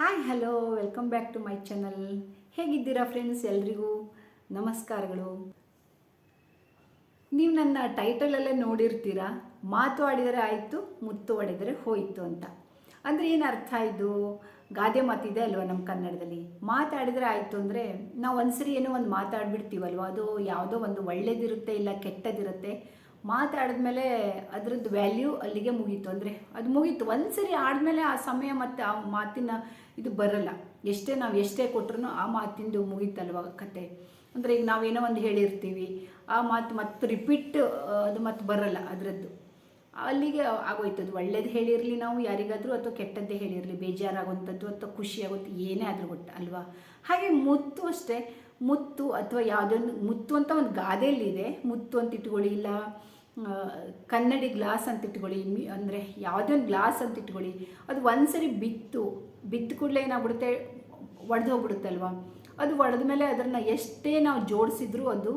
Hi hello welcome back to my channel ಹೇಗಿದ್ದೀರಾ friends ಎಲ್ರಿಗೂ? ನಮಸ್ಕಾರಗಳು. ನೀವು ನನ್ನ ಟೈಟಲಲ್ಲೇ ನೋಡಿರ್ತೀರಾ? ಮಾತು ಆಡಿದರೆ ಆಯಿತು, ಮುತ್ತು ಹೊಡೆದರೆ ಹೋಯಿತು ಅಂತ. ಅಂದರೆ ಏನು ಅರ್ಥ ಇದು? ಗಾದೆ ಮಾತಿದೆ ಅಲ್ವಾ ನಮ್ಮ ಕನ್ನಡದಲ್ಲಿ? ಮಾತಾಡಿದರೆ ಆಯಿತು ಅಂದರೆ ನಾವು ಒಂದ್ಸರಿ ಏನೋ ಒಂದು ಮಾತಾಡ್ಬಿಡ್ತೀವಲ್ವ? ಅದು ಯಾವುದೋ ಒಂದು ಒಳ್ಳೇದಿರುತ್ತೆ ಇಲ್ಲ ಕೆಟ್ಟದಿರುತ್ತೆ. ಮಾತಾಡಿದ್ಮೇಲೆ ಅದರದ್ದು ವ್ಯಾಲ್ಯೂ ಅಲ್ಲಿಗೆ ಮುಗೀತು. ಅಂದರೆ ಅದು ಮುಗೀತು. ಒಂದ್ಸರಿ ಆದಮೇಲೆ ಆ ಸಮಯ ಮತ್ತು ಆ ಮಾತಿನ ಇದು ಬರಲ್ಲ. ಎಷ್ಟೇ ನಾವು ಎಷ್ಟೇ ಕೊಟ್ರೂ ಆ ಮಾತಿಂದು ಮುಗೀತಲ್ವ ಕತೆ? ಅಂದರೆ ಈಗ ನಾವೇನೋ ಒಂದು ಹೇಳಿರ್ತೀವಿ, ಆ ಮಾತು ಮತ್ತೆ ರಿಪೀಟ್ ಅದು ಮತ್ತೆ ಬರಲ್ಲ ಅದರದ್ದು. ಅಲ್ಲಿಗೆ ಆಗೋಯ್ತು. ಅದು ಒಳ್ಳೇದು ಹೇಳಿರಲಿ ನಾವು ಯಾರಿಗಾದರೂ ಅಥವಾ ಕೆಟ್ಟದ್ದೇ ಹೇಳಿರಲಿ ಬೇಜಾರಾಗುವಂಥದ್ದು ಅಥವಾ ಖುಷಿ ಆಗುತ್ತೆ ಏನೇ ಆದರೂ ಗೊತ್ತ ಅಲ್ವಾ? ಹಾಗೆ ಮುತ್ತು ಅಷ್ಟೇ. ಮುತ್ತು ಅಥವಾ ಯಾವುದೊಂದು ಮುತ್ತು ಅಂತ ಒಂದು ಗಾದೆಯಲ್ಲಿದೆ. ಮುತ್ತು ಅಂತ ಇಟ್ಕೊಳ್ಳಿ, ಇಲ್ಲ ಕನ್ನಡಿ ಗ್ಲಾಸ್ ಅಂತ ಇಟ್ಕೊಳ್ಳಿ, ಮಿ, ಅಂದರೆ ಯಾವುದೇ ಒಂದು ಗ್ಲಾಸ್ ಅಂತ ಇಟ್ಕೊಳ್ಳಿ, ಅದು ಒಂದ್ಸರಿ ಬಿತ್ತು ಬಿತ್ತು ಕೂಡಲೇ ಏನಾಗ್ಬಿಡುತ್ತೆ, ಒಡೆದು ಹೋಗ್ಬಿಡುತ್ತಲ್ವ? ಅದು ಒಡೆದ ಮೇಲೆ ಅದನ್ನು ಎಷ್ಟೇ ನಾವು ಜೋಡಿಸಿದ್ರೂ ಅದು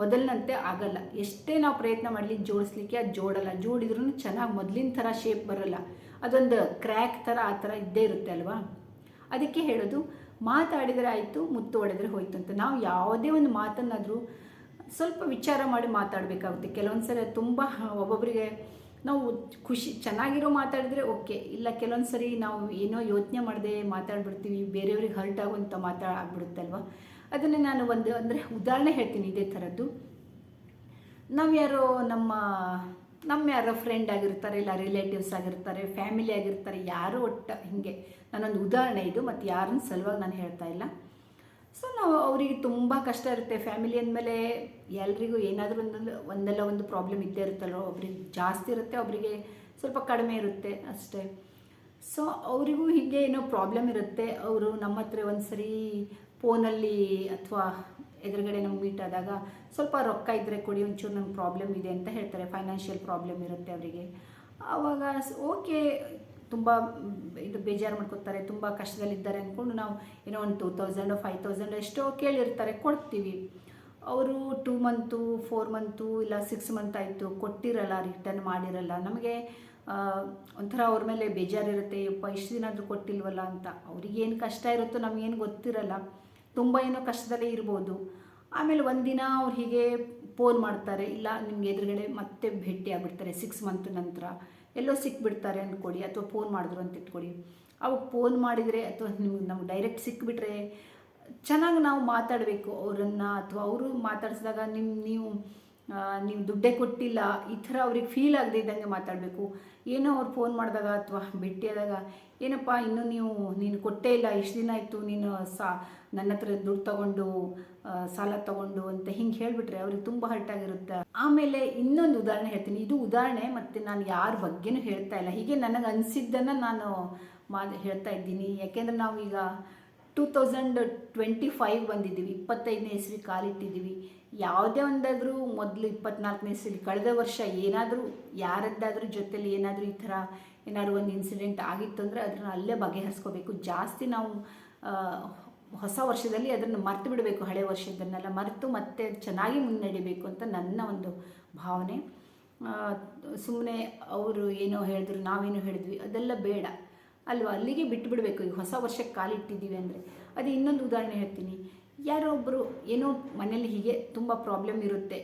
ಮೊದಲಿನಂತೆ ಆಗಲ್ಲ. ಎಷ್ಟೇ ನಾವು ಪ್ರಯತ್ನ ಮಾಡಲಿ ಜೋಡಿಸ್ಲಿಕ್ಕೆ ಅದು ಜೋಡಲ್ಲ. ಜೋಡಿದ್ರೂ ಚೆನ್ನಾಗಿ ಮೊದಲಿನ ಥರ ಶೇಪ್ ಬರಲ್ಲ. ಅದೊಂದು ಕ್ರ್ಯಾಕ್ ಥರ ಆ ಥರ ಇದ್ದೇ ಇರುತ್ತೆ ಅಲ್ವಾ? ಅದಕ್ಕೆ ಹೇಳೋದು ಮಾತಾಡಿದರೆ ಆಯಿತು ಮುತ್ತು ಹೊಡೆದ್ರೆ ಹೋಯ್ತು ಅಂತ. ನಾವು ಯಾವುದೇ ಒಂದು ಮಾತನ್ನಾದರೂ ಸ್ವಲ್ಪ ವಿಚಾರ ಮಾಡಿ ಮಾತಾಡಬೇಕಾಗುತ್ತೆ. ಕೆಲವೊಂದು ಸಲ ತುಂಬ ಒಬ್ಬೊಬ್ಬರಿಗೆ ನಾವು ಖುಷಿ, ಚೆನ್ನಾಗಿರೋ ಮಾತಾಡಿದರೆ ಓಕೆ. ಇಲ್ಲ ಕೆಲವೊಂದು ಸರಿ ನಾವು ಏನೋ ಯೋಚನೆ ಮಾಡದೆ ಮಾತಾಡ್ಬಿಡ್ತೀವಿ, ಬೇರೆಯವ್ರಿಗೆ ಹರ್ಟ್ ಆಗುವಂಥ ಮಾತಾ ಆಗ್ಬಿಡುತ್ತಲ್ವ? ಅದನ್ನೇ ನಾನು ಒಂದು, ಅಂದರೆ ಉದಾಹರಣೆ ಹೇಳ್ತೀನಿ ಇದೇ ಥರದ್ದು. ನಾವು ಯಾರೋ ನಮ್ಮ ನಮ್ಮ ಯಾರೋ ಫ್ರೆಂಡ್ ಆಗಿರ್ತಾರೆ, ಇಲ್ಲ ರಿಲೇಟಿವ್ಸ್ ಆಗಿರ್ತಾರೆ ಫ್ಯಾಮಿಲಿ ಆಗಿರ್ತಾರೆ, ಯಾರೋ ಒಟ್ಟು ಹೀಗೆ. ನಾನೊಂದು ಉದಾಹರಣೆ ಇದು ಮತ್ತು ಯಾರನ್ನ ಸಲುವಾಗಿ ನಾನು ಹೇಳ್ತಾ ಇಲ್ಲ. ಸೊ ನಾವು ಅವರಿಗೆ ತುಂಬ ಕಷ್ಟ ಇರುತ್ತೆ. ಫ್ಯಾಮಿಲಿ ಅಂದಮೇಲೆ ಎಲ್ರಿಗೂ ಏನಾದರೂ ಒಂದೊಂದು, ಒಂದಲ್ಲ ಒಂದು ಪ್ರಾಬ್ಲಮ್ ಇದ್ದೇ ಇರುತ್ತಲ್ಲೋ ಒಬ್ರಿಗೆ ಜಾಸ್ತಿ ಇರುತ್ತೆ ಒಬ್ಬರಿಗೆ ಸ್ವಲ್ಪ ಕಡಿಮೆ ಇರುತ್ತೆ ಅಷ್ಟೇ. ಸೊ ಅವರಿಗೂ ಹೀಗೆ ಏನೋ ಪ್ರಾಬ್ಲಮ್ ಇರುತ್ತೆ. ಅವರು ನಮ್ಮ ಹತ್ರ ಒಂದು ಸರಿ ಫೋನಲ್ಲಿ ಅಥವಾ ಎದುರುಗಡೆ ನಮ್ಗೆ ಮೀಟ್ ಆದಾಗ ಸ್ವಲ್ಪ ರೊಕ್ಕ ಇದ್ದರೆ ಕೊಡಿ, ಒಂಚೂರು ನಂಗೆ ಪ್ರಾಬ್ಲಮ್ ಇದೆ ಅಂತ ಹೇಳ್ತಾರೆ. ಫೈನಾನ್ಷಿಯಲ್ ಪ್ರಾಬ್ಲಮ್ ಇರುತ್ತೆ ಅವರಿಗೆ. ಆವಾಗ ಓಕೆ ತುಂಬ, ಇದು ಬೇಜಾರು ಮಾಡ್ಕೊತಾರೆ, ತುಂಬ ಕಷ್ಟದಲ್ಲಿದ್ದಾರೆ ಅಂದ್ಕೊಂಡು ನಾವು ಏನೋ ಒಂದು ಟೂ ತೌಸಂಡು ಫೈವ್ ತೌಸಂಡ್ ಎಷ್ಟೋ ಕೇಳಿರ್ತಾರೆ, ಕೊಡ್ತೀವಿ. ಅವರು ಟೂ ಮಂತು ಫೋರ್ ಮಂತು ಇಲ್ಲ ಸಿಕ್ಸ್ ಮಂತ್ ಆಯಿತು, ಕೊಟ್ಟಿರಲ್ಲ ರಿಟರ್ನ್ ಮಾಡಿರಲ್ಲ, ನಮಗೆ ಒಂಥರ ಅವ್ರ ಮೇಲೆ ಬೇಜಾರಿರುತ್ತೆ, ಯಪ್ಪ, ಇಷ್ಟು ದಿನ ಆದರೂ ಕೊಟ್ಟಿಲ್ವಲ್ಲ ಅಂತ. ಅವ್ರಿಗೇನು ಕಷ್ಟ ಇರುತ್ತೋ ನಮಗೇನು ಗೊತ್ತಿರಲ್ಲ. ತುಂಬ ಏನೋ ಕಷ್ಟದಲ್ಲೇ ಇರ್ಬೋದು. ಆಮೇಲೆ ಒಂದಿನ ಅವ್ರು ಹೀಗೆ ಫೋನ್ ಮಾಡ್ತಾರೆ, ಇಲ್ಲ ನಿಮ್ಗೆ ಎದುರುಗಡೆ ಮತ್ತೆ ಭೇಟಿ ಆಗ್ಬಿಡ್ತಾರೆ ಸಿಕ್ಸ್ ಮಂತ್ ನಂತರ. ಎಲ್ಲೋ ಸಿಕ್ಬಿಡ್ತಾರೆ ಅಂದ್ಕೊಡಿ ಅಥವಾ ಫೋನ್ ಮಾಡಿದ್ರು ಅಂತ ಇಟ್ಕೊಳ್ಳಿ ಅವಾಗ ಫೋನ್ ಮಾಡಿದರೆ ಅಥವಾ ನಿಮ್ಗೆ ನಮ್ಗೆ ಡೈರೆಕ್ಟ್ ಸಿಕ್ಬಿಟ್ರೆ ಚೆನ್ನಾಗಿ ನಾವು ಮಾತಾಡಬೇಕು ಅವರನ್ನು ಅಥವಾ ಅವರು ಮಾತಾಡಿಸಿದಾಗ ನಿಮ್ಮ ನೀವು ನೀವು ದುಡ್ಡೇ ಕೊಟ್ಟಿಲ್ಲ, ಈ ಥರ ಅವ್ರಿಗೆ ಫೀಲ್ ಆಗದೆ ಇದ್ದಂಗೆ ಮಾತಾಡಬೇಕು. ಏನೋ ಅವ್ರು ಫೋನ್ ಮಾಡಿದಾಗ ಅಥವಾ ಭೇಟಿಯಾದಾಗ ಏನಪ್ಪ, ಇನ್ನೂ ನೀವು, ನೀನು ಕೊಟ್ಟೇ ಇಲ್ಲ, ಇಷ್ಟು ದಿನ ಆಯಿತು, ನೀನು ಸಾ, ನನ್ನ ಹತ್ರ ದುಡ್ಡು ತಗೊಂಡು ಸಾಲ ತಗೊಂಡು ಅಂತ ಹಿಂಗೆ ಹೇಳಿಬಿಟ್ರೆ ಅವ್ರಿಗೆ ತುಂಬ ಹರ್ಟ್ ಆಗಿರುತ್ತೆ. ಆಮೇಲೆ ಇನ್ನೊಂದು ಉದಾಹರಣೆ ಹೇಳ್ತೀನಿ. ಇದು ಉದಾಹರಣೆ, ಮತ್ತು ನಾನು ಯಾರ ಬಗ್ಗೆನೂ ಹೇಳ್ತಾ ಇಲ್ಲ. ಹೀಗೆ ನನಗೆ ಅನಿಸಿದ್ದನ್ನು ನಾನು ಮಾ ಹೇಳ್ತಾ ಇದ್ದೀನಿ. ಯಾಕೆಂದರೆ ನಾವೀಗ ಟೂ ತೌಸಂಡ್ ಟ್ವೆಂಟಿ ಫೈವ್ ಬಂದಿದ್ದೀವಿ. ಇಪ್ಪತ್ತೈದನೇ ಇಸ್ವಿ ಕಾಲಿಟ್ಟಿದ್ದೀವಿ. ಯಾವುದೇ ಒಂದಾದರೂ ಮೊದಲು ಇಪ್ಪತ್ನಾಲ್ಕನೇ ಇಸ್ವಿ ಕಳೆದ ವರ್ಷ ಏನಾದರೂ ಯಾರದ್ದಾದರೂ ಜೊತೆಲಿ ಏನಾದರೂ ಈ ಥರ ಏನಾದರೂ ಒಂದು ಇನ್ಸಿಡೆಂಟ್ ಆಗಿತ್ತು ಅಂದರೆ ಅದನ್ನು ಅಲ್ಲೇ ಬಗೆಹರಿಸ್ಕೋಬೇಕು. ಜಾಸ್ತಿ ನಾವು ಹೊಸ ವರ್ಷದಲ್ಲಿ ಅದನ್ನು ಮರೆತು ಬಿಡಬೇಕು, ಹಳೆ ವರ್ಷದನ್ನೆಲ್ಲ ಮರೆತು ಮತ್ತೆ ಚೆನ್ನಾಗಿ ಮುನ್ನಡಿಬೇಕು ಅಂತ ನನ್ನ ಒಂದು ಭಾವನೆ. ಸುಮ್ಮನೆ ಅವರು ಏನೋ ಹೇಳಿದ್ರು, ನಾವೇನೋ ಹೇಳಿದ್ವಿ, ಅದೆಲ್ಲ ಬೇಡ. ಅಲ್ವಾ? ಅಲ್ಲಿಗೆ ಬಿಟ್ಟು ಈಗ ಹೊಸ ವರ್ಷಕ್ಕೆ ಕಾಲಿಟ್ಟಿದ್ದೀವಿ ಅಂದರೆ. ಅದು ಇನ್ನೊಂದು ಉದಾಹರಣೆ ಹೇಳ್ತೀನಿ. ಯಾರೋ ಒಬ್ಬರು ಏನೋ ಮನೇಲಿ ಹೀಗೆ ತುಂಬ ಪ್ರಾಬ್ಲಮ್ ಇರುತ್ತೆ.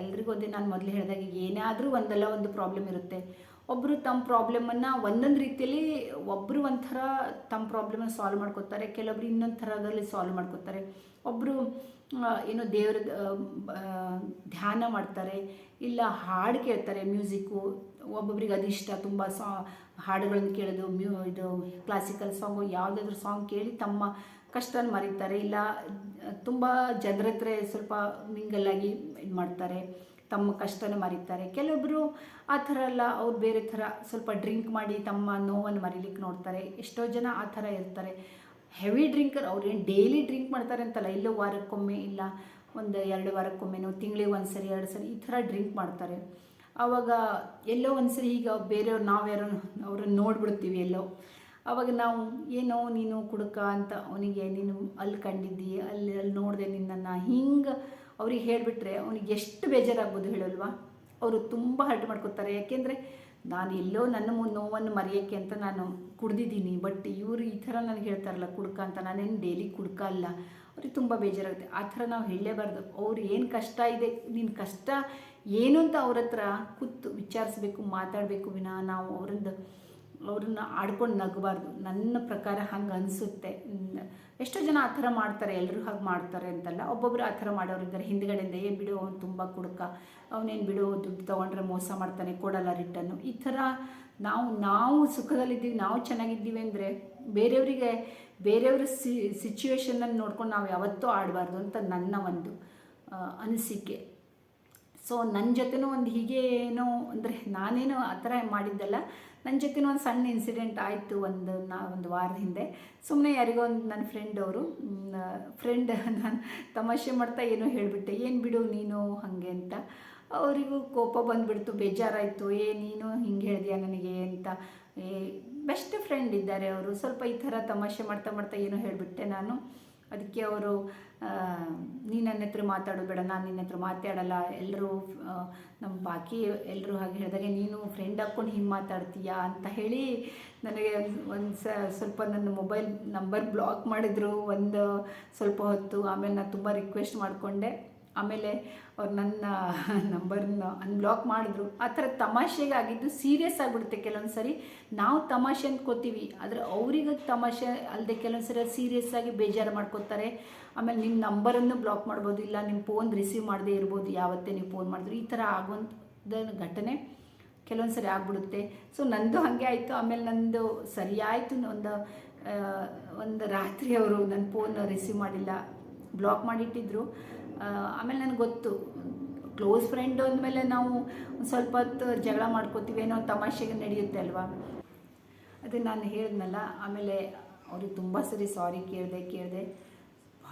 ಎಲ್ರಿಗೂ ಅದೇ ನಾನು ಮೊದಲು ಹೇಳಿದಾಗ ಏನಾದರೂ ಒಂದಲ್ಲ ಒಂದು ಪ್ರಾಬ್ಲಮ್ ಇರುತ್ತೆ. ಒಬ್ಬರು ತಮ್ಮ ಪ್ರಾಬ್ಲಮನ್ನು ಒಂದೊಂದು ರೀತಿಯಲ್ಲಿ ಒಬ್ಬರು ಒಂಥರ ತಮ್ಮ ಪ್ರಾಬ್ಲಮನ್ನು ಸಾಲ್ವ್ ಮಾಡ್ಕೋತಾರೆ, ಕೆಲವೊಬ್ರು ಇನ್ನೊಂದು ಥರದಲ್ಲಿ ಸಾಲ್ವ್ ಮಾಡ್ಕೋತಾರೆ. ಒಬ್ಬರು ಏನೋ ದೇವ್ರ ಧ್ಯಾನ ಮಾಡ್ತಾರೆ, ಇಲ್ಲ ಹಾಡು ಕೇಳ್ತಾರೆ ಮ್ಯೂಸಿಕ್ಕು ಒಬ್ಬೊಬ್ರಿಗೆ ಅದಿಷ್ಟ ತುಂಬ ಸಾ ಹಾಡುಗಳನ್ನು ಕೇಳೋದು, ಮ್ಯೂ, ಇದು ಕ್ಲಾಸಿಕಲ್ ಸಾಂಗು ಯಾವುದಾದ್ರೂ ಸಾಂಗ್ ಕೇಳಿ ತಮ್ಮ ಕಷ್ಟನ ಮರೀತಾರೆ, ಇಲ್ಲ ತುಂಬ ಜನರ ಹತ್ರ ಸ್ವಲ್ಪ ಮಿಂಗಲ್ಲಾಗಿ ಇದು ಮಾಡ್ತಾರೆ, ತಮ್ಮ ಕಷ್ಟನ ಮರೀತಾರೆ. ಕೆಲವೊಬ್ಬರು ಆ ಥರ ಅಲ್ಲ, ಅವ್ರು ಬೇರೆ ಥರ ಸ್ವಲ್ಪ ಡ್ರಿಂಕ್ ಮಾಡಿ ತಮ್ಮ ನೋವನ್ನು ಮರೀಲಿಕ್ಕೆ ನೋಡ್ತಾರೆ. ಎಷ್ಟೋ ಜನ ಆ ಥರ ಇರ್ತಾರೆ. ಹೆವಿ ಡ್ರಿಂಕರ್ ಅವ್ರು ಏನು ಡೈಲಿ ಡ್ರಿಂಕ್ ಮಾಡ್ತಾರೆ ಅಂತಲ್ಲ ಎಲ್ಲೋ ವಾರಕ್ಕೊಮ್ಮೆ ಇಲ್ಲ, ಒಂದು ಎರಡು ವಾರಕ್ಕೊಮ್ಮೆನೋ ತಿಂಗಳಿಗೆ ಒಂದು ಸರಿ ಎರಡು ಸರಿ ಈ ಥರ ಡ್ರಿಂಕ್ ಮಾಡ್ತಾರೆ. ಆವಾಗ ಎಲ್ಲೋ ಒಂದು ಸರಿ ಈಗ ಬೇರೆಯವ್ರು ನಾವ್ಯಾರೋ ಅವ್ರನ್ನ ನೋಡ್ಬಿಡ್ತೀವಿ ಎಲ್ಲೋ. ಆವಾಗ ನಾವು, ಏನೋ ನೀನು ಕುಡುಕ ಅಂತ ಅವನಿಗೆ, ನೀನು ಅಲ್ಲಿ ಕಂಡಿದ್ದಿ, ಅಲ್ಲಿ ಅಲ್ಲಿ ನೋಡಿದೆ ನಿನ್ನನ್ನು. ಹಿಂಗೆ ಅವ್ರಿಗೆ ಹೇಳಿಬಿಟ್ರೆ ಅವ್ನಿಗೆ ಎಷ್ಟು ಬೇಜಾರಾಗ್ಬೋದು ಹೇಳಲ್ವಾ? ಅವರು ತುಂಬ ಹರ್ಟ್ ಮಾಡ್ಕೊತಾರೆ. ಯಾಕೆಂದರೆ ನಾನು ಎಲ್ಲೋ ನನ್ನ ನೋವನ್ನು ಮರೆಯೋಕ್ಕೆ ಅಂತ ನಾನು ಕುಡ್ದಿದ್ದೀನಿ ಬಟ್ ಇವರು ಈ ಥರ ನನಗೆ ಹೇಳ್ತಾರಲ್ಲ, ಕುಡ್ಕ ಅಂತ. ನಾನೇನು ಡೈಲಿ ಕುಡ್ಕ ಅಲ್ಲ. ಅವ್ರಿಗೆ ತುಂಬ ಬೇಜಾರಾಗುತ್ತೆ. ಆ ಥರ ನಾವು ಹೇಳಲೇಬಾರ್ದು. ಅವ್ರು ಏನು ಕಷ್ಟ ಇದೆ ನಿನ್ನ ಕಷ್ಟ ಏನು ಅಂತ ಅವ್ರ ಹತ್ರ ಕೂತು ವಿಚಾರಿಸ್ಬೇಕು, ಮಾತಾಡಬೇಕು ವಿನಃ ನಾವು ಅವರಿಂದ ಅವ್ರನ್ನ ಆಡ್ಕೊಂಡು ನಗಬಾರ್ದು. ನನ್ನ ಪ್ರಕಾರ ಹಂಗೆ ಅನಿಸುತ್ತೆ. ಎಷ್ಟೋ ಜನ ಆ ಥರ ಮಾಡ್ತಾರೆ ಎಲ್ಲರೂ ಹಾಗೆ ಮಾಡ್ತಾರೆ ಅಂತಲ್ಲ. ಒಬ್ಬೊಬ್ಬರು ಆ ಥರ ಮಾಡೋರಿದ್ದಾರೆ. ಹಿಂದ್ಗಡೆಯಿಂದ ಏನು ಬಿಡು, ಅವ್ನು ತುಂಬ ಕುಡುಕ. ಅವನೇನು ಬಿಡು ದುಡ್ಡು ತೊಗೊಂಡ್ರೆ ಮೋಸ ಮಾಡ್ತಾನೆ, ಕೊಡಲ್ಲ ರಿಟರ್ನು. ಈ ಥರ ನಾವು ನಾವು ಸುಖದಲ್ಲಿದ್ದೀವಿ, ನಾವು ಚೆನ್ನಾಗಿದ್ದೀವಿ ಅಂದರೆ ಬೇರೆಯವರಿಗೆ, ಬೇರೆಯವ್ರ ಸಿ ನೋಡ್ಕೊಂಡು ನಾವು ಯಾವತ್ತೂ ಆಡಬಾರ್ದು ಅಂತ ನನ್ನ ಒಂದು ಅನಿಸಿಕೆ. ಸೊ ನನ್ನ ಜೊತೆನೂ ಒಂದು ಹೀಗೆ ಏನೋ ಅಂದರೆ ನಾನೇನು ಆ ಥರ ಮಾಡಿದ್ದಲ್ಲ. ನನ್ನ ಜೊತೆನೂ ಒಂದು ಸಣ್ಣ ಇನ್ಸಿಡೆಂಟ್ ಆಯಿತು ಒಂದು ನಾ, ಒಂದು ವಾರದ ಹಿಂದೆ. ಸುಮ್ಮನೆ ಯಾರಿಗೋ ಒಂದು ನನ್ನ ಫ್ರೆಂಡ್ ಅವರು ಫ್ರೆಂಡ್ ನಾನು ತಮಾಷೆ ಮಾಡ್ತಾ ಏನೋ ಹೇಳಿಬಿಟ್ಟೆ, ಏನು ಬಿಡು ನೀನು ಹಾಗೆ ಅಂತ. ಅವರಿಗೂ ಕೋಪ ಬಂದುಬಿಡ್ತು, ಬೇಜಾರಾಯಿತು, ಏ, ನೀನು ಹಿಂಗೆ ಹೇಳಿದ್ಯಾ ನನಗೆ? ಅಂತ. ಏ ಬೆಸ್ಟ್ ಫ್ರೆಂಡ್ ಇದ್ದಾರೆ ಅವರು. ಸ್ವಲ್ಪ ಈ ಥರ ತಮಾಷೆ ಮಾಡ್ತಾ ಮಾಡ್ತಾ ಏನೋ ಹೇಳಿಬಿಟ್ಟೆ ನಾನು. ಅದಕ್ಕೆ ಅವರು ನೀ ನನ್ನ ಹತ್ರ ಮಾತಾಡೋದು ಬೇಡ, ನಾನು ನಿನ್ನ ಹತ್ರ ಮಾತಾಡಲ್ಲ ಎಲ್ಲರೂ ನಮ್ಮ ಬಾಕಿ ಎಲ್ಲರೂ ಹಾಗೆ ಹೇಳಿದಾಗೆ, ನೀನು ಫ್ರೆಂಡ್ ಹಾಕ್ಕೊಂಡು ಹಿಂಗೆ ಮಾತಾಡ್ತೀಯಾ ಅಂತ ಹೇಳಿ ನನಗೆ ಒಂದು ಸ, ಸ್ವಲ್ಪ ನನ್ನ ಮೊಬೈಲ್ ನಂಬರ್ ಬ್ಲಾಕ್ ಮಾಡಿದರು, ಒಂದು ಸ್ವಲ್ಪ ಹೊತ್ತು, ಆಮೇಲೆ ನಾನು ತುಂಬ ರಿಕ್ವೆಸ್ಟ್ ಮಾಡಿಕೊಂಡೆ. ಆಮೇಲೆ ಅವ್ರು ನನ್ನ ನಂಬರ್ನ ಅನ್ಬ್ಲಾಕ್ ಮಾಡಿದ್ರು. ಆ ಥರ ತಮಾಷೆಗೆ ಆಗಿದ್ದು ಸೀರಿಯಸ್ ಆಗಿಬಿಡುತ್ತೆ ಕೆಲವೊಂದು ಸರಿ ನಾವು ತಮಾಷೆ ಅಂದ್ಕೋತೀವಿ ಆದರೆ ಅವ್ರಿಗೆ ತಮಾಷೆ ಅಲ್ಲದೆ ಕೆಲವೊಂದು ಸರಿ ಸೀರಿಯಸ್ ಆಗಿ ಬೇಜಾರು ಮಾಡ್ಕೋತಾರೆ. ಆಮೇಲೆ ನಿಮ್ಮ ನಂಬರನ್ನು ಬ್ಲಾಕ್ ಮಾಡ್ಬೋದು, ಇಲ್ಲ ನಿಮ್ಮ ಫೋನ್ ರಿಸೀವ್ ಮಾಡದೇ ಇರ್ಬೋದು, ಯಾವತ್ತೇ ನೀವು ಫೋನ್ ಮಾಡಿದ್ರು. ಈ ಥರ ಆಗುವಂಥ ಘಟನೆ ಕೆಲವೊಂದು ಸರಿ ಆಗ್ಬಿಡುತ್ತೆ. ಸೊ ನಂದು ಹಾಗೆ ಆಯಿತು. ಆಮೇಲೆ ನಂದು ಸರಿ ಒಂದು ಒಂದು ರಾತ್ರಿ ಅವರು ನನ್ನ ಫೋನ್ ರಿಸೀವ್ ಮಾಡಿಲ್ಲ ಬ್ಲಾಕ್ ಮಾಡಿಟ್ಟಿದ್ರು. ಆಮೇಲೆ ನನಗೆ ಗೊತ್ತು. ಕ್ಲೋಸ್ ಫ್ರೆಂಡ್ ಅಂದಮೇಲೆ ನಾವು ಸ್ವಲ್ಪ ಹೊತ್ತು ಜಗಳ ಮಾಡ್ಕೋತೀವಿ ಏನೋ ತಮಾಷೆಗೆ ನಡೆಯುತ್ತೆ ಅಲ್ವಾ? ಅದೇ ನಾನು ಹೇಳಿದ್ನಲ್ಲ, ಆಮೇಲೆ ಅವ್ರಿಗೆ ತುಂಬ ಸರಿ ಸಾರಿ ಕೇಳಿದೆ ಕೇಳಿದೆ.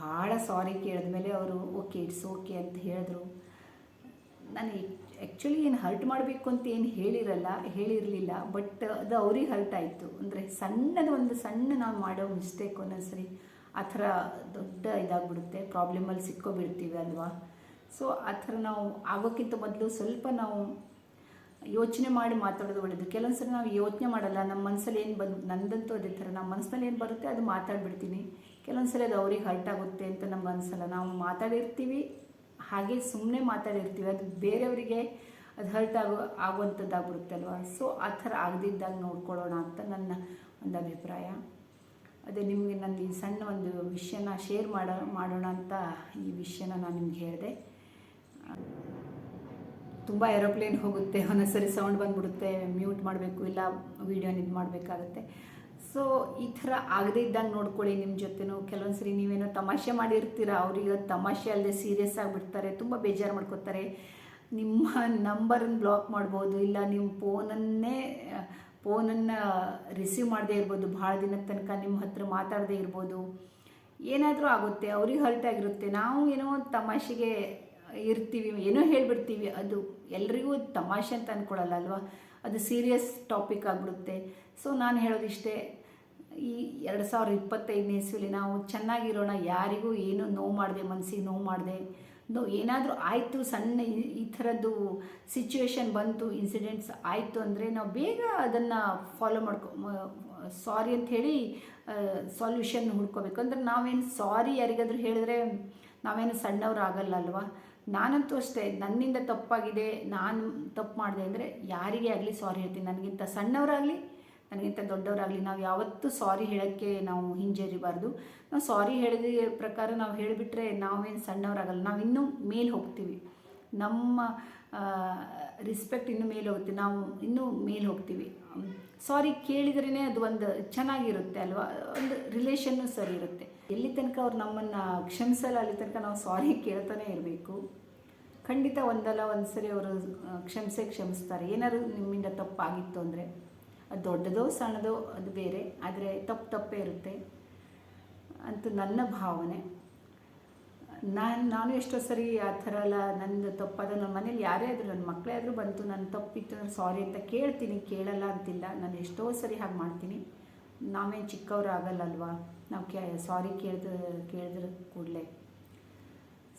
ಭಾಳ ಸಾರಿ ಕೇಳಿದ್ಮೇಲೆ ಅವರು ಓಕೆ ಇಟ್ಸ್ ಓಕೆ ಅಂತ ಹೇಳಿದ್ರು. ನಾನು ಆ್ಯಕ್ಚುಲಿ ಏನು ಹರ್ಟ್ ಮಾಡಬೇಕು ಅಂತ ಏನು ಹೇಳಿರಲ್ಲ, ಹೇಳಿರಲಿಲ್ಲ ಬಟ್ ಅದು ಅವ್ರಿಗೆ ಹರ್ಟ್ ಆಯಿತು. ಅಂದರೆ ಸಣ್ಣದ ಒಂದು ಸಣ್ಣ ನಾವು ಮಾಡೋ ಮಿಸ್ಟೇಕ್ ಒಂದೊಂದ್ಸರಿ. ಆ ಥರ ದೊಡ್ಡ ಇದಾಗ್ಬಿಡುತ್ತೆ ಪ್ರಾಬ್ಲಮಲ್ಲಿ ಸಿಕ್ಕೋಬಿಡ್ತೀವಿ ಅಲ್ವಾ? ಸೊ ಆ ಥರ ನಾವು ಆಗೋಕ್ಕಿಂತ ಮೊದಲು ಸ್ವಲ್ಪ ನಾವು ಯೋಚನೆ ಮಾಡಿ ಮಾತಾಡೋದು ಒಳ್ಳೆಯದು ಕೆಲವೊಂದು ಸರಿ ನಾವು ಯೋಚನೆ ಮಾಡಲ್ಲ ನಮ್ಮ ಮನಸ್ಸಲ್ಲಿ ಏನು ಬಂದು, ನಂದಂತೂ ಅದೇ ಥರ. ನಮ್ಮ ಮನಸ್ಸಲ್ಲಿ ಏನು ಬರುತ್ತೆ ಅದು ಮಾತಾಡ್ಬಿಡ್ತೀನಿ. ಕೆಲವೊಂದು ಸರಿ ಅದು ಅವ್ರಿಗೆ ಹರ್ಟ್ ಆಗುತ್ತೆ ಅಂತ ನಮ್ಗೆ ಅನಿಸಲ್ಲ ನಾವು ಮಾತಾಡಿರ್ತೀವಿ, ಹಾಗೆ ಸುಮ್ಮನೆ ಮಾತಾಡಿರ್ತೀವಿ. ಅದು ಬೇರೆಯವರಿಗೆ ಅದು ಹರ್ಟ್ ಆಗೋ, ಆಗುವಂಥದ್ದಾಗ್ಬಿಡುತ್ತೆ ಅಲ್ವಾ? ಸೊ ಆ ಥರ ಆಗದಿದ್ದಾಗ ನೋಡ್ಕೊಳ್ಳೋಣ ಅಂತ ನನ್ನ ಒಂದು ಅಭಿಪ್ರಾಯ. ಅದೇ ನಿಮಗೆ ನನ್ನ ಈ ಸಣ್ಣ ಒಂದು ವಿಷಯನ ಶೇರ್ ಮಾಡೋ, ಮಾಡೋಣ ಅಂತ ಈ ವಿಷಯನ ನಾನು ನಿಮ್ಗೆ ಹೇಳಿದೆ. ತುಂಬ ಏರೋಪ್ಲೇನ್ ಹೋಗುತ್ತೆ, ಒಂದೊಂದ್ಸರಿ ಸೌಂಡ್ ಬಂದ್ಬಿಡುತ್ತೆ ಮ್ಯೂಟ್ ಮಾಡಬೇಕು, ಇಲ್ಲ ವೀಡಿಯೋನ ಇದು ಮಾಡಬೇಕಾಗುತ್ತೆ. ಸೊ ಈ ಥರ ಆಗದೇ ಇದ್ದಂಗೆ ನೋಡ್ಕೊಳ್ಳಿ ನಿಮ್ಮ ಜೊತೆನೂ. ಕೆಲವೊಂದು ಸರಿ ನೀವೇನೋ ತಮಾಷೆ ಮಾಡಿರ್ತೀರ ಅವ್ರಿಗೆ ತಮಾಷೆ ಅಲ್ಲದೆ ಸೀರಿಯಸ್ ಆಗಿಬಿಡ್ತಾರೆ ತುಂಬ ಬೇಜಾರು ಮಾಡ್ಕೋತಾರೆ. ನಿಮ್ಮ ನಂಬರನ್ನು ಬ್ಲಾಕ್ ಮಾಡ್ಬೋದು, ಇಲ್ಲ ನಿಮ್ಮ ಫೋನನ್ನೇ ಫೋನನ್ನು ರಿಸೀವ್ ಮಾಡದೇ ಇರ್ಬೋದು, ಭಾಳ ದಿನದ ತನಕ ನಿಮ್ಮ ಹತ್ರ ಮಾತಾಡದೇ ಇರ್ಬೋದು, ಏನಾದರೂ ಆಗುತ್ತೆ, ಅವ್ರಿಗೆ ಹರ್ಟ್ ಆಗಿರುತ್ತೆ. ನಾವು ಏನೋ ತಮಾಷೆಗೆ ಇರ್ತೀವಿ, ಏನೋ ಹೇಳಿಬಿಡ್ತೀವಿ, ಅದು ಎಲ್ರಿಗೂ ತಮಾಷೆ ಅಂತ ಅಂದ್ಕೊಳ್ಳಲ್ಲ ಅಲ್ವಾ? ಅದು ಸೀರಿಯಸ್ ಟಾಪಿಕ್ ಆಗಿಬಿಡುತ್ತೆ. ಸೊ ನಾನು ಹೇಳೋದಿಷ್ಟೇ, ಈ ಎರಡು ಸಾವಿರದ ಇಪ್ಪತ್ತೈದನೇ ಇಸ್ವಿಲಿ ನಾವು ಚೆನ್ನಾಗಿರೋಣ, ಯಾರಿಗೂ ಏನೂ ನೋವು ಮಾಡಿದೆ ಮನಸ್ಸಿಗೆ ನೋವು ಮಾಡದೆ ಏನಾದರೂ ಆಯಿತು, ಸಣ್ಣ ಈ- ಥರದ್ದು ಸಿಚುವೇಶನ್ ಬಂತು ಇನ್ಸಿಡೆಂಟ್ಸ್ ಆಯಿತು ಅಂದರೆ ನಾವು ಬೇಗ ಅದನ್ನು ಫಾಲೋ ಮಾಡ್ಕೊ ಸಾರಿ ಅಂತ ಹೇಳಿ ಸಾಲ್ಯೂಷನ್ ಹುಡ್ಕೋಬೇಕು. ಅಂದರೆ ನಾವೇನು ಸಾರಿ ಯಾರಿಗಾದ್ರೂ ಹೇಳಿದ್ರೆ ನಾವೇನು ಸಣ್ಣವ್ರು ಆಗಲ್ಲ ಅಲ್ವಾ? ನಾನಂತೂ ಅಷ್ಟೇ, ನನ್ನಿಂದ ತಪ್ಪಾಗಿದೆ, ನಾನು ತಪ್ಪು ಮಾಡಿದೆ ಅಂದರೆ ಯಾರಿಗೇ ಆಗಲಿ ಸಾರಿ ಹೇಳ್ತೀನಿ. ನನಗಿಂತ ಸಣ್ಣವರಾಗಲಿ ನನಗಿಂತ ದೊಡ್ಡವರಾಗಲಿ, ನಾವು ಯಾವತ್ತೂ ಸಾರಿ ಹೇಳೋಕ್ಕೆ ನಾವು ಹಿಂಜರಿಬಾರ್ದು. ನಾವು ಸಾರಿ ಹೇಳಿದ ಪ್ರಕಾರ ನಾವು ಹೇಳಿಬಿಟ್ರೆ ನಾವೇನು ಸಣ್ಣವರಾಗಲ್ಲ, ನಾವು ಇನ್ನೂ ಮೇಲೆ ಹೋಗ್ತೀವಿ. ನಮ್ಮ ರಿಸ್ಪೆಕ್ಟ್ ಇನ್ನೂ ಮೇಲೆ ಹೋಗ್ತೀವಿ ನಾವು ಇನ್ನೂ ಮೇಲೆ ಹೋಗ್ತೀವಿ. ಸಾರಿ ಕೇಳಿದ್ರೇ ಅದು ಒಂದು ಚೆನ್ನಾಗಿರುತ್ತೆ ಅಲ್ವಾ? ಒಂದು ರಿಲೇಷನ್ನು ಸರಿ ಇರುತ್ತೆ. ಎಲ್ಲಿ ತನಕ ಅವ್ರು ನಮ್ಮನ್ನು ಕ್ಷಮಿಸಲ್ಲ, ಅಲ್ಲಿ ತನಕ ನಾವು ಸಾರಿ ಕೇಳ್ತಾನೆ ಇರಬೇಕು. ಖಂಡಿತ ಒಂದಲ್ಲ ಒಂದು ಸರಿ ಅವರು ಕ್ಷಮಿಸೇ ಕ್ಷಮಿಸ್ತಾರೆ. ಏನಾದ್ರು ನಿಮ್ಮಿಂದ ತಪ್ಪಾಗಿತ್ತು ಅಂದರೆ. ಅದು ದೊಡ್ಡದೋ ಸಣ್ಣದೋ ಅದು ಬೇರೆ, ಆದರೆ ತಪ್ಪು ತಪ್ಪೇ ಇರುತ್ತೆ ಅಂತೂ ನನ್ನ ಭಾವನೆ. ನಾನು ನಾನು ಎಷ್ಟೋ ಸರಿ ಆ ಥರ ಎಲ್ಲ ನಂದು ತಪ್ಪಾದ ನನ್ನ ಮನೇಲಿ ಯಾರೇ ಆದರೂ, ನನ್ನ ಮಕ್ಕಳೇ ಆದರೂ ಬಂತು, ನನ್ನ ತಪ್ಪಿತ್ತು, ನಾನು ಸಾರಿ ಅಂತ ಕೇಳ್ತೀನಿ, ಕೇಳಲ್ಲ ಅಂತಿಲ್ಲ. ನಾನು ಎಷ್ಟೋ ಸರಿ ಹಾಗೆ ಮಾಡ್ತೀನಿ. ನಾವೇನು ಚಿಕ್ಕವ್ರು ಆಗಲ್ಲ ಅಲ್ವಾ ನಾವು ಕೇ ಸಾರಿ ಕೇಳಿದ, ಕೇಳಿದ್ರ ಕೂಡಲೇ.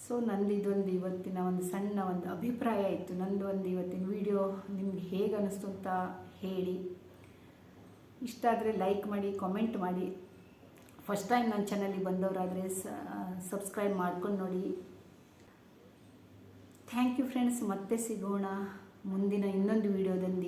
ಸೊ ನಂದು ಇದೊಂದು ಇವತ್ತಿನ ಒಂದು ಸಣ್ಣ ಒಂದು ಅಭಿಪ್ರಾಯ ಇತ್ತು. ನಂದು ಒಂದು ಇವತ್ತಿನ ವಿಡಿಯೋ ನಿಮ್ಗೆ ಹೇಗೆ ಅನ್ನಿಸ್ತು ಅಂತ ಹೇಳಿ. ಇಷ್ಟ ಆದರೆ ಲೈಕ್ ಮಾಡಿ ಕಾಮೆಂಟ್ ಮಾಡಿ. ಫಸ್ಟ್ ಟೈಮ್ ನನ್ನ ಚಾನಲಿಗೆ ಬಂದವರಾದರೆ ಸಬ್ಸ್ಕ್ರೈಬ್ ಮಾಡ್ಕೊಂಡು ನೋಡಿ. ಥ್ಯಾಂಕ್ ಯು ಫ್ರೆಂಡ್ಸ್ ಮತ್ತೆ ಸಿಗೋಣ ಮುಂದಿನ ಇನ್ನೊಂದು ವಿಡಿಯೋದಲ್ಲಿ